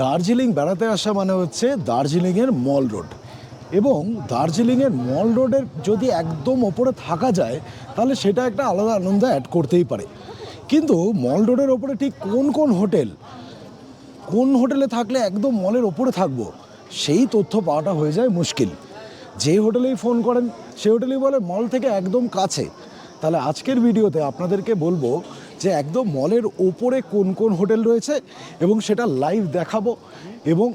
দার্জিলিং বেড়াতে আসা মানে হচ্ছে দার্জিলিংয়ের মল রোড। এবং দার্জিলিংয়ের মল রোডের যদি একদম ওপরে থাকা যায়, তাহলে সেটা একটা আলাদা আনন্দ অ্যাড করতেই পারে। কিন্তু মল রোডের ওপরে ঠিক কোন কোন হোটেল, কোন হোটেলে থাকলে একদম মলের ওপরে থাকব, সেই তথ্য পাওয়াটা হয়ে যায় মুশকিল। যে হোটেলেই ফোন করেন সেই হোটেলেই বলে মল থেকে একদম কাছে। তাহলে আজকের ভিডিওতে আপনাদেরকে বলব যে একদম মলের ওপরে কোন কোন হোটেল রয়েছে এবং সেটা লাইভ দেখাবো এবং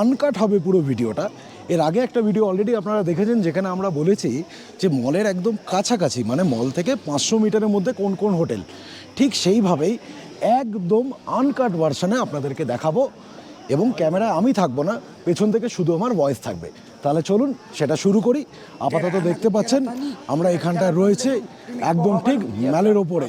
আনকাট হবে পুরো ভিডিওটা। এর আগে একটা ভিডিও অলরেডি আপনারা দেখেছেন যেখানে আমরা বলেছি যে মলের একদম কাছাকাছি মানে মল থেকে পাঁচশো মিটারের মধ্যে কোন কোন হোটেল। ঠিক সেইভাবেই একদম আনকাট ভার্সনে আপনাদেরকে দেখাবো এবং ক্যামেরা আমি থাকব না, পেছন থেকে শুধু আমার ভয়েস থাকবে। তাহলে চলুন সেটা শুরু করি। আপাতত দেখতে পাচ্ছেন, আমরা এখানটায় রয়েছে একদম ঠিক ম্যালের ওপরে।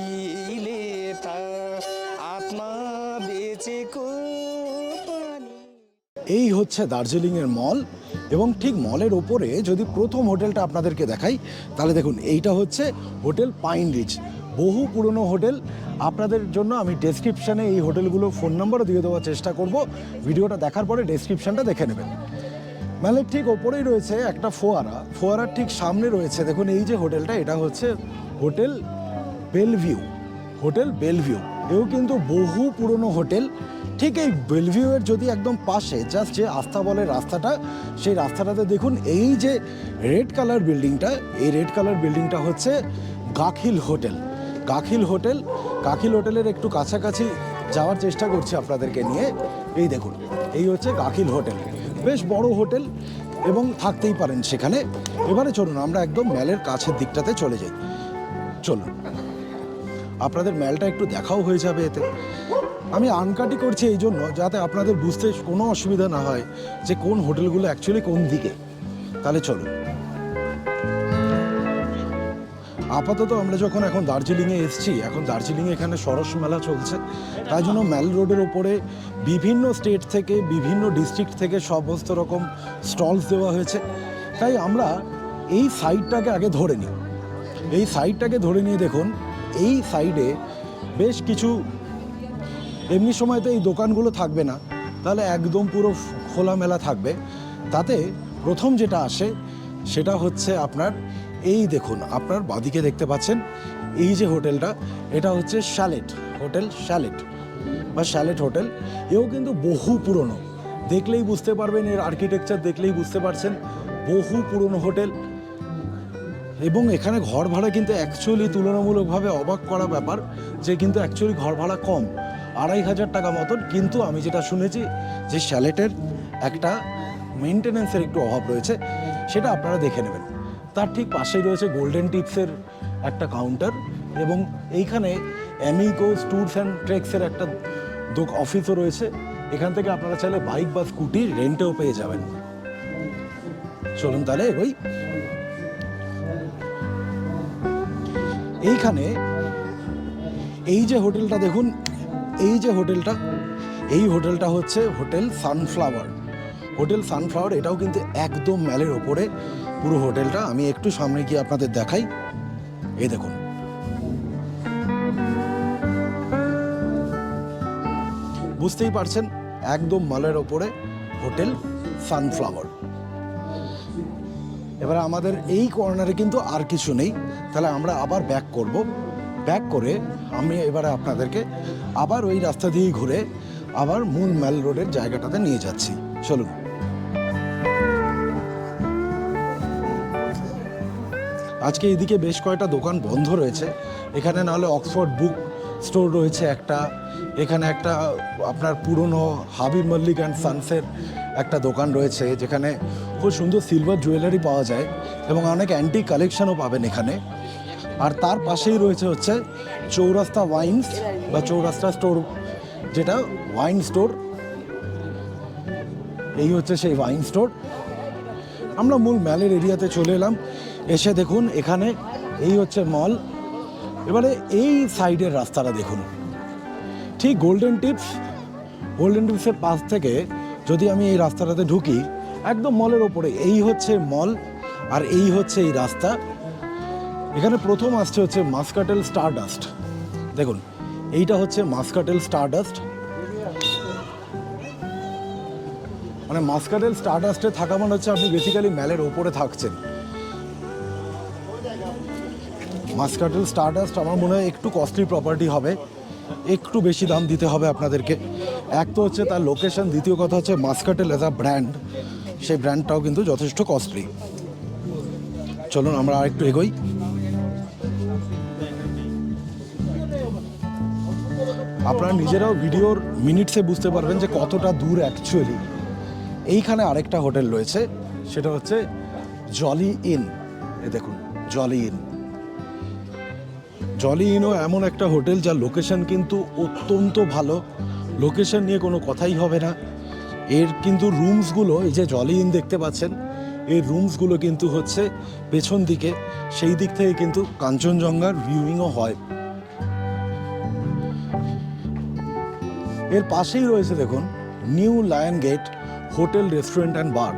এই হচ্ছে দার্জিলিংয়ের মল এবং ঠিক মলের ওপরে যদি প্রথম হোটেলটা আপনাদেরকে দেখাই, তাহলে দেখুন, এইটা হচ্ছে হোটেল পাইন রিচ। বহু পুরনো হোটেল। আপনাদের জন্য আমি ডেসক্রিপশানে এই হোটেলগুলোর ফোন নাম্বারও দিয়ে দেওয়ার চেষ্টা করব। ভিডিওটা দেখার পরে ডেসক্রিপশানটা দেখে নেবেন। মেলের ঠিক ওপরেই রয়েছে একটা ফোয়ারা। ফোয়ারার ঠিক সামনে রয়েছে, দেখুন এই যে হোটেলটা, এটা হচ্ছে হোটেল বেলভিউ। Hotel Belle Vue. এও কিন্তু বহু পুরনো হোটেল, ঠিক এই বেলভিউয়ের যদি একদম পাশে জাস্ট যে আস্তাবলের রাস্তাটা, সেই রাস্তাটাতে দেখুন এই যে রেড কালার বিল্ডিংটা, এই রেড কালার বিল্ডিংটা হচ্ছে গাখিল হোটেল। গাখিল হোটেল, গাখিল হোটেলের একটু কাছাকাছি যাওয়ার চেষ্টা করছি আপনাদেরকে নিয়ে। এই দেখুন, এই হচ্ছে গাখিল হোটেল। বেশ বড় হোটেল এবং থাকতেই পারেন সেখানে। এবারে চলুন, আমরা একদম ম্যালের কাছের দিকটাতে চলে যাই। চলুন। আপনাদের ম্যালটা একটু দেখাও হয়ে যাবে এতে। আমি আনকাটি করছি এই জন্য যাতে আপনাদের বুঝতে কোনো অসুবিধা না হয় যে কোন হোটেলগুলো অ্যাকচুয়ালি কোন দিকে। তাহলে চলো আপাতত আমরা যখন এখন দার্জিলিংয়ে এসেছি, এখন দার্জিলিংয়ে এখানে সরস মেলা চলছে। তাই জন্য ম্যাল রোডের ওপরে বিভিন্ন স্টেট থেকে, বিভিন্ন ডিস্ট্রিক্ট থেকে সমস্ত রকম স্টলস দেওয়া হয়েছে। তাই আমরা এই সাইডটাকে আগে ধরে নিই। এই সাইডটাকে ধরে নিয়ে দেখুন এই সাইডে বেশ কিছু, এমনি সময় তো এই দোকানগুলো থাকবে না, তাহলে একদম পুরো খোলামেলা থাকবে। তাতে প্রথম যেটা আসে, সেটা হচ্ছে আপনার, এই দেখুন, আপনার বাদিকে দেখতে পাচ্ছেন, এই যে হোটেলটা, এটা হচ্ছে শ্যালেট হোটেল শ্যালেট বা শ্যালেট হোটেল। এও কিন্তু বহু পুরনো। দেখলেই বুঝতে পারবেন, এর আর্কিটেকচার দেখলেই বুঝতে পারছেন, বহু পুরনো হোটেল। এবং এখানে ঘর ভাড়া কিন্তু অ্যাকচুয়ালি তুলনামূলকভাবে অবাক করা ব্যাপার যে কিন্তু অ্যাকচুয়ালি ঘর ভাড়া কম। আড়াই হাজার টাকা মতন, কিন্তু আমি যেটা শুনেছি যে স্যালেটের একটা মেনটেনেন্সের একটু অভাব রয়েছে, সেটা আপনারা দেখে নেবেন। তার ঠিক পাশেই রয়েছে গোল্ডেন টিপসের একটা কাউন্টার এবং এইখানে অ্যামিগোস ট্যুরস অ্যান্ড ট্রেক্সের একটা অফিসও রয়েছে। এখান থেকে আপনারা চাইলে বাইক বা স্কুটি রেন্টেও পেয়ে যাবেন। চলুন তাহলে এগোই। এইখানে এই যে হোটেলটা দেখুন, এই যে হোটেলটা, এই হোটেলটা হচ্ছে হোটেল সানফ্লাওয়ার। হোটেল সানফ্লাওয়ার এটাও কিন্তু একদম ম্যালের ওপরে পুরো হোটেলটা। আমি একটু সামনে গিয়ে আপনাদের দেখাই। এই দেখুন। বুঝতেই পারছেন, একদম মালের ওপরে হোটেল সানফ্লাওয়ার। এবারে আমাদের এই কর্নারে কিন্তু আর কিছু নেই। তাহলে আমরা আবার ব্যাক করব। ব্যাক করে আমি এবারে আপনাদেরকে আবার ওই রাস্তা দিয়েই ঘুরে আবার মূল ম্যাল রোডের জায়গাটাতে নিয়ে যাচ্ছি। চলুন। আজকে এদিকে বেশ কয়েকটা দোকান বন্ধ রয়েছে। এখানে নাহলে অক্সফোর্ড বুক স্টোর রয়েছে একটা। এখানে একটা আপনার পুরনো হাবিব মল্লিক অ্যান্ড সানসের একটা দোকান রয়েছে যেখানে খুব সুন্দর সিলভার জুয়েলারি পাওয়া যায় এবং অনেক অ্যান্টি কালেকশনও পাবেন এখানে। আর তার পাশেই রয়েছে হচ্ছে চৌরাস্তা ওয়াইনস বা চৌরাস্তা স্টোর যেটা ওয়াইন স্টোর এই হচ্ছে সেই ওয়াইন স্টোর আমরা মূল ম্যালের এরিয়াতে চলে এলাম। এসে দেখুন, এখানে এই হচ্ছে মল এবারে এই সাইডের রাস্তাটা দেখুন। ঠিক গোল্ডেন টিপস গোল্ডেন টিপসের পাশ থেকে যদি আমি এই রাস্তাটাতে ঢুকি, একদম মলের ওপরে, এই হচ্ছে মল আর এই হচ্ছে এই রাস্তা। এখানে প্রথম আসছে হচ্ছে মাসকাটেল স্টারডাস্ট। দেখুন, এইটা হচ্ছে মাসকাটেল স্টারডাস্ট। মানে মাসকাটেল স্টারডাস্টে থাকা মানে হচ্ছে আপনি বেসিক্যালি ম্যালের ওপরে থাকছেন। মাসকাটেল স্টারডাস্ট আমার মনে হয় একটু কস্টলি প্রপার্টি হবে। একটু বেশি দাম দিতে হবে আপনাদেরকে। এক তো হচ্ছে তার লোকেশন দ্বিতীয় কথা হচ্ছে মাসকাটেল এজ আ ব্র্যান্ড সেই ব্র্যান্ডটাও কিন্তু যথেষ্ট কস্টলি চলুন, আমরা আর একটু এগোই। আপনারা নিজেরাও ভিডিওর মিনিটসে বুঝতে পারবেন যে কতটা দূর অ্যাকচুয়ালি এইখানে আরেকটা হোটেল রয়েছে, সেটা হচ্ছে জলি ইন এ দেখুন জলি ইন জলি ইনও এমন একটা হোটেল যার লোকেশন কিন্তু অত্যন্ত ভালো। লোকেশন নিয়ে কোনো কথাই হবে না। এর কিন্তু রুমসগুলো, এই যে জলি ইন দেখতে পাচ্ছেন, এর রুমসগুলো কিন্তু হচ্ছে পেছন দিকে, সেই দিক থেকে কিন্তু কাঞ্চনজঙ্ঘার ভিউইংও হয়। এর পাশেই রয়েছে দেখুন New Lion Gate hotel restaurant and bar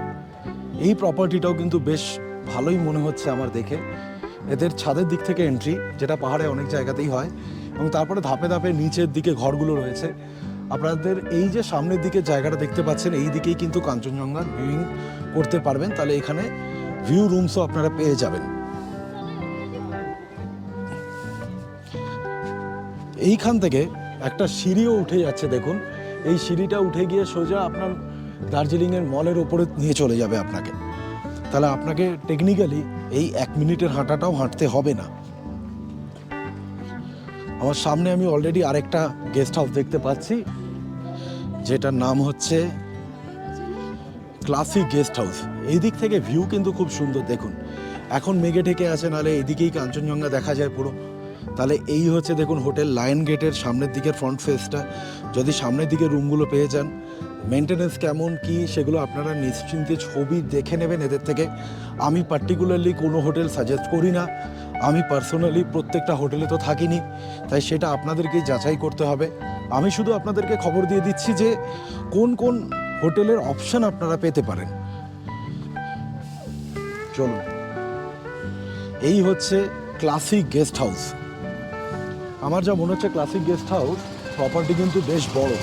এই প্রপার্টিটাও কিন্তু বেশ ভালোই মনে হচ্ছে আমার দেখে। এদের ছাদের দিক থেকে এন্ট্রি যেটা পাহাড়ে অনেক জায়গাতেই হয়, এবং তারপরে ধাপে ধাপে নিচের দিকে ঘরগুলো রয়েছে। আপনাদের এই যে সামনের দিকে জায়গাটা দেখতে পাচ্ছেন, এই দিকেই কিন্তু কাঞ্চনজঙ্ঘার ভিউইং করতে পারবেন। তাহলে এখানে ভিউ রুমসও আপনারা পেয়ে যাবেন। এইখান থেকে একটা সিঁড়িও উঠে যাচ্ছে, দেখুন। এই সিঁড়িটা উঠে গিয়ে সোজা আপনার দার্জিলিংয়ের মলের ওপরে নিয়ে চলে যাবে আপনাকে। তাহলে আপনাকে টেকনিক্যালি এই এক মিনিটের হাঁটাটাও হাঁটতে হবে না। আমার সামনে আমি অলরেডি আরেকটা গেস্ট হাউস দেখতে পাচ্ছি। যেটার নাম হচ্ছে ক্লাসিক গেস্ট হাউস। এই দিক থেকে ভিউ কিন্তু খুব সুন্দর, দেখুন। এখন মেঘে ঢেকে আছে নাহলে এদিকেই কাঞ্চনজঙ্ঘা দেখা যায় পুরো। তাহলে এই হচ্ছে, দেখুন, হোটেল লায়ন গেটের সামনের দিকের ফ্রন্ট ফেসটা। যদি সামনের দিকে রুমগুলো পেয়ে যান মেনটেনেন্স কেমন, কি, সেগুলো আপনারা নিশ্চিন্তে ছবি দেখে নেবেন এদের থেকে। আমি পার্টিকুলারলি কোনো হোটেল সাজেস্ট করি না। আমি পার্সোনালি প্রত্যেকটা হোটেলে তো থাকিনি, তাই সেটা আপনাদেরকেই যাচাই করতে হবে। আমি শুধু আপনাদেরকে খবর দিয়ে দিচ্ছি যে কোন কোন হোটেলের অপশন আপনারা পেতে পারেন। চলুন। এই হচ্ছে ক্লাসিক গেস্ট হাউস। আমার যা মনে হচ্ছে ক্লাসিক গেস্ট হাউস প্রপার্টি কিন্তু বেশ বড়।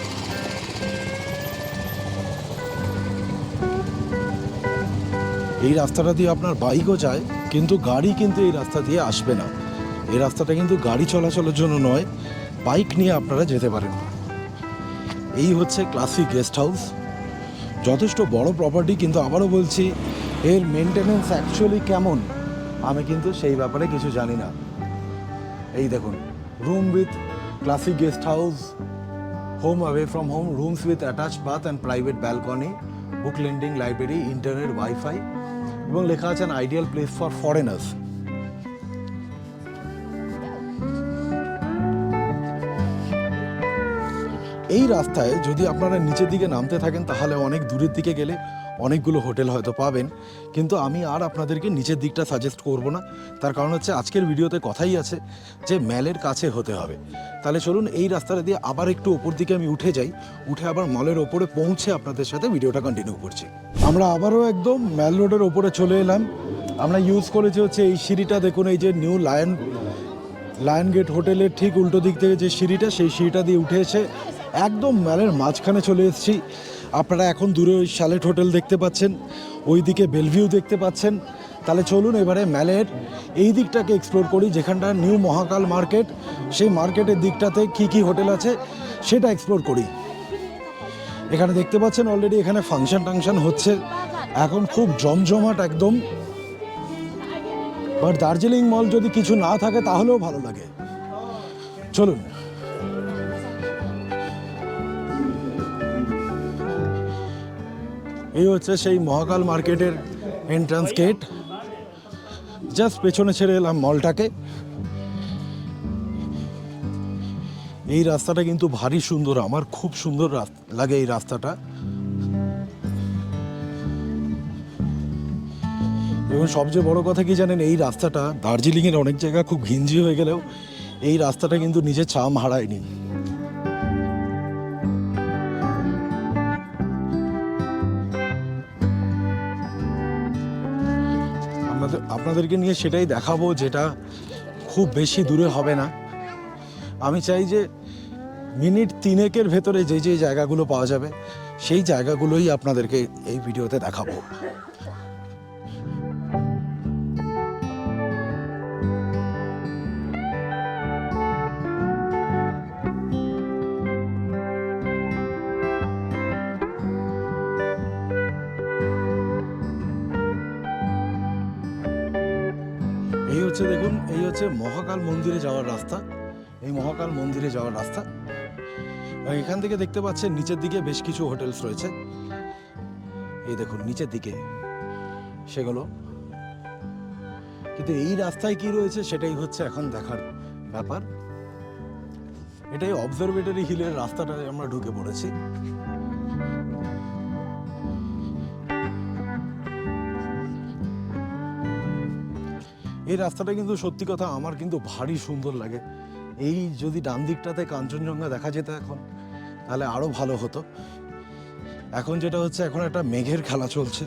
এই রাস্তাটা দিয়ে আপনার বাইকও যায়, কিন্তু গাড়ি কিন্তু এই রাস্তা দিয়ে আসবে না। এই রাস্তাটা কিন্তু গাড়ি চলাচলের জন্য নয় বাইক নিয়ে আপনারা যেতে পারেন। এই হচ্ছে ক্লাসিক গেস্ট হাউস যথেষ্ট বড় প্রপার্টি কিন্তু আবারও বলছি, এর মেনটেনেন্স অ্যাকচুয়ালি কেমন? আমি কিন্তু সেই ব্যাপারে কিছু জানি না। এই দেখুন room with classic guest house home away from home rooms with attach bath and private balcony book lending library internet wifi এবং লেখা আছে আইডিয়াল প্লেস ফর ফরেনার্স এই রাস্তায় যদি আপনারা নিচের দিকে নামতে থাকেন, তাহলে অনেক দূরের দিকে গেলে অনেকগুলো হোটেল হয়তো পাবেন। কিন্তু আমি আর আপনাদেরকে নিচের দিকটা সাজেস্ট করব না। তার কারণ হচ্ছে আজকের ভিডিওতে কথাই আছে যে, ম্যালের কাছে হতে হবে। তাহলে চলুন এই রাস্তাটা দিয়ে আবার একটু ওপর দিকে আমি উঠে যাই। উঠে আবার মলের ওপরে পৌঁছে আপনাদের সাথে ভিডিওটা কন্টিনিউ করছি। আমরা আবারও একদম ম্যাল রোডের ওপরে চলে এলাম। আমরা ইউজ করেছি হচ্ছে এই সিঁড়িটা। দেখুন, এই যে নিউ লায়ন লায়ন গেট হোটেলের ঠিক উল্টো দিক থেকে যে সিঁড়িটা, সেই সিঁড়িটা দিয়ে উঠে এসে একদম ম্যালের মাঝখানে চলে এসেছি। আপনারা এখন দূরে ওই শ্যালেট হোটেল দেখতে পাচ্ছেন ওই দিকে বেলভিউ দেখতে পাচ্ছেন। তাহলে চলুন এবারে ম্যালের এই দিকটাকে এক্সপ্লোর করি, যেখানটা নিউ মহাকাল মার্কেট। সেই মার্কেটের দিকটাতে কি কি হোটেল আছে সেটা এক্সপ্লোর করি। এখানে দেখতে পাচ্ছেন অলরেডি এখানে ফাংশন টাংশন হচ্ছে। এখন খুব জমজমাট একদম। বাট দার্জিলিং মল যদি কিছু না থাকে তাহলেও ভালো লাগে। চলুন। এই হচ্ছে সেই মহাকাল মার্কেটের এন্ট্রান্স গেট জাস্ট পেছনে ছেড়ে এলাম মলটাকে এই রাস্তাটা কিন্তু ভারী সুন্দর, আমার খুব সুন্দর লাগে এই রাস্তাটা। এবং সবচেয়ে বড় কথা কি জানেন, এই রাস্তাটা দার্জিলিংয়ের অনেক জায়গা খুব ঘিঞ্জি হয়ে গেলেও এই রাস্তাটা কিন্তু নিজে চাম হারায়নি। আপনাদেরকে নিয়ে সেটাই দেখাবো যেটা খুব বেশি দূরে হবে না। আমি চাই যে মিনিট তিনেকের ভেতরে যে যে জায়গাগুলো পাওয়া যাবে, সেই জায়গাগুলোই আপনাদেরকে এই ভিডিওতে দেখাবো। এই হচ্ছে দেখুন, এই হচ্ছে মহাকাল মন্দিরে যাওয়ার রাস্তা। এই মহাকাল মন্দিরে যাওয়ার রাস্তা। এখান থেকে দেখতে পাচ্ছেন, নিচের দিকে বেশ কিছু হোটেলস রয়েছে। এই দেখুন, নিচের দিকে সেগুলো কিন্তু এই রাস্তায় কি রয়েছে সেটাই হচ্ছে এখন দেখার ব্যাপার। এটাই অবজারভেটরি হিলের রাস্তাটায় আমরা ঢুকে পড়েছি। এই রাস্তাটা কিন্তু সত্যি কথা আমার কিন্তু ভারী সুন্দর লাগে। এই যদি ডান দিকটাতে কাঞ্চনজঙ্ঘা দেখা যেত এখন, তাহলে আরও ভালো হতো। এখন যেটা হচ্ছে, এখন একটা মেঘের খেলা চলছে।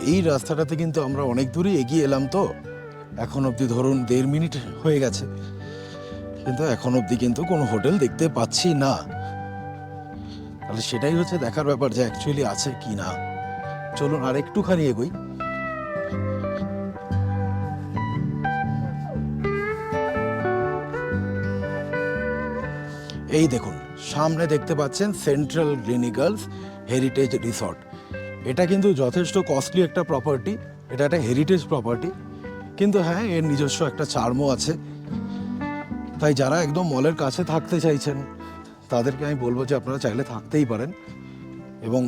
এই রাস্তাটাতে কিন্তু আমরা অনেক দূরই এগিয়ে এলাম তো। এখন অবধি ধরুন দেড় মিনিট হয়ে গেছে। কিন্তু এখন অবধি কিন্তু কোনো হোটেল দেখতে পাচ্ছি না। তাহলে সেটাই হচ্ছে দেখার ব্যাপার যে অ্যাকচুয়ালি আছে কি না। চলুন আর একটুখানি এগোই। এই দেখুন, সামনে দেখতে পাচ্ছেন সেন্ট্রাল গ্লিনিকালস হেরিটেজ রিসর্ট এটা কিন্তু যথেষ্ট কস্টলি একটা প্রপার্টি এটা একটা হেরিটেজ প্রপার্টি কিন্তু হ্যাঁ এর নিজস্ব একটা চার্মও আছে। তাই যারা একদম মলের কাছে থাকতে চাইছেন, তাদেরকে আমি বলব যে আপনারা চাইলে থাকতেই পারেন। এবং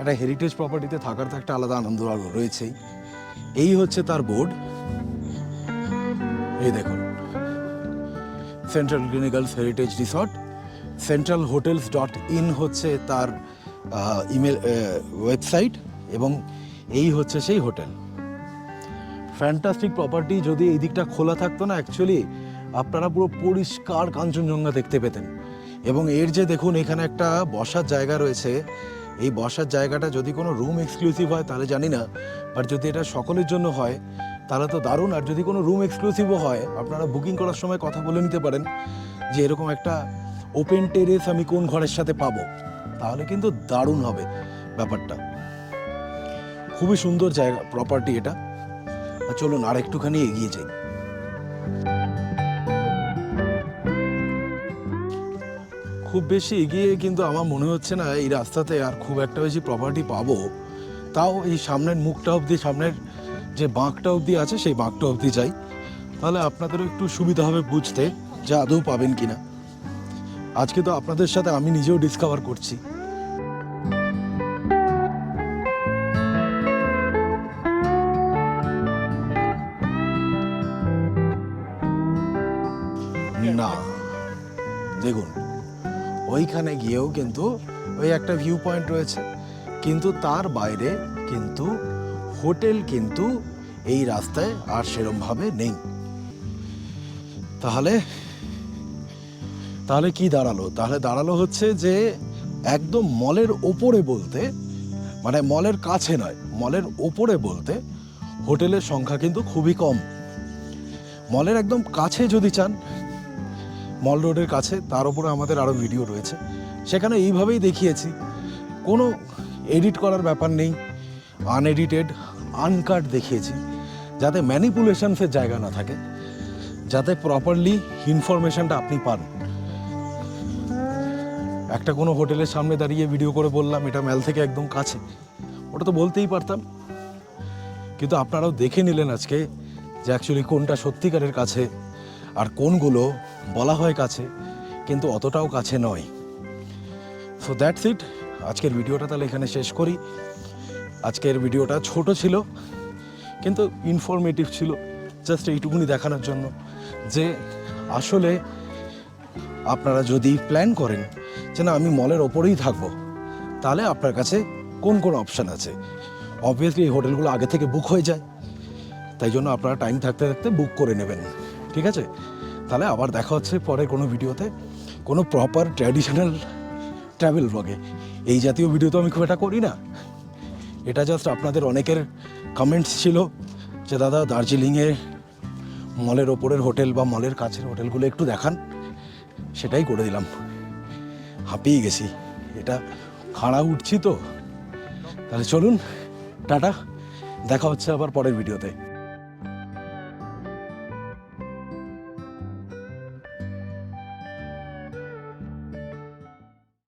একটা হেরিটেজ প্রপার্টিতে থাকার তো একটা আলাদা আনন্দ রয়েছেই। এই হচ্ছে তার বোর্ড এই দেখুন। Central clinicals heritage resort central hotels dot in হচ্ছে তার ইমেল ওয়েবসাইট এবং এই হচ্ছে সেই হোটেল। ফ্যান্টাস্টিক প্রপার্টি যদি এই দিকটা খোলা থাকতো না অ্যাকচুয়ালি আপনারা পুরো পরিষ্কার কাঞ্চনজঙ্ঘা দেখতে পেতেন। এবং এর যে দেখুন, এখানে একটা বসার জায়গা রয়েছে এই বসার জায়গাটা যদি কোনো রুম এক্সক্লুসিভ হয়, তাহলে জানি না। বাট যদি এটা সকলের জন্য হয়, তাহলে তো দারুণ। আর যদি কোনো রুম এক্সক্লুসিভও হয়, আপনারা বুকিং করার সময় কথা বলে নিতে পারেন যে এরকম একটা ওপেন টেরেস আমি কোন ঘরের সাথে পাবো। তাহলে কিন্তু দারুণ হবে ব্যাপারটা। খুবই সুন্দর জায়গা প্রপার্টি এটা। চলুন আর একটুখানি এগিয়ে যাই। খুব বেশি এগিয়ে কিন্তু আমার মনে হচ্ছে না এই রাস্তাতে আর খুব একটা বেশি প্রপার্টি পাবো। তাও এই সামনের মুখটা অবধি, সামনের যে বাঁকটা অবধি আছে, সেই বাঁকটা অবধি যাই। তাহলে আপনাদেরও একটু সুবিধা হবে বুঝতে যে আদৌ পাবেন কি না আজকে তো আপনাদের সাথে আমি নিজেও ডিসকভার করছি। ওইখানে গিয়েও কিন্তু ওই একটা ভিউ পয়েন্ট রয়েছে। কিন্তু তার বাইরে কিন্তু হোটেল কিন্তু এই রাস্তায় আর সেরমভাবে নেই। তাহলে তাহলে কি দাঁড়াল? তাহলে দাঁড়াল হচ্ছে যে একদম মলের ওপরে বলতে মানে মলের কাছে নয়, মলের ওপরে বলতে হোটেলের সংখ্যা কিন্তু খুবই কম। মলের একদম কাছে যদি চান মল রোডের কাছে, তার উপরে আমাদের আরও ভিডিও রয়েছে। সেখানে এইভাবেই দেখিয়েছি, কোনো এডিট করার ব্যাপার নেই আনএডিটেড আনকাট দেখিয়েছি, যাতে ম্যানিপুলেশনসের জায়গা না থাকে, যাতে প্রপারলি ইনফরমেশনটা আপনি পান। একটা কোনো হোটেলের সামনে দাঁড়িয়ে ভিডিও করে বললাম, এটা ম্যাল থেকে একদম কাছে। ওটা তো বলতেই পারতাম। কিন্তু আপনারাও দেখে নিলেন আজকে যে অ্যাকচুয়ালি কোনটা সত্যিকারের কাছে, আর কোনগুলো বলা হয় কাছে, কিন্তু অতটাও কাছে নয়। সো দ্যাটস ইট আজকের ভিডিওটা তাহলে এখানে শেষ করি। আজকের ভিডিওটা ছোট ছিল, কিন্তু ইনফরমেটিভ ছিল। জাস্ট এইটুকুনি দেখানোর জন্য যে আসলে আপনারা যদি প্ল্যান করেন যে না, আমি মলের ওপরেই থাকব, তাহলে আপনার কাছে কোন কোন অপশান আছে? অবভিয়াসলি এই হোটেলগুলো আগে থেকে বুক হয়ে যায়, তাই জন্য আপনারা টাইম থাকতে থাকতে বুক করে নেবেন। ঠিক আছে? তাহলে আবার দেখা হচ্ছে পরে কোনো ভিডিওতে। কোনো প্রপার ট্র্যাডিশনাল ট্রাভেল ব্লগে এই জাতীয় ভিডিও তো আমি খুব একটা করি না। এটা জাস্ট আপনাদের অনেকের কমেন্টস ছিল যে, দাদা, দার্জিলিংয়ে মলের ওপরের হোটেল বা মলের কাছের হোটেলগুলো একটু দেখান। সেটাই করে দিলাম। হাঁপিয়ে গেছি। এটা খাড়া উঠছি তো। তাহলে চলুন, টাটা। দেখা হচ্ছে আবার পরের ভিডিওতে।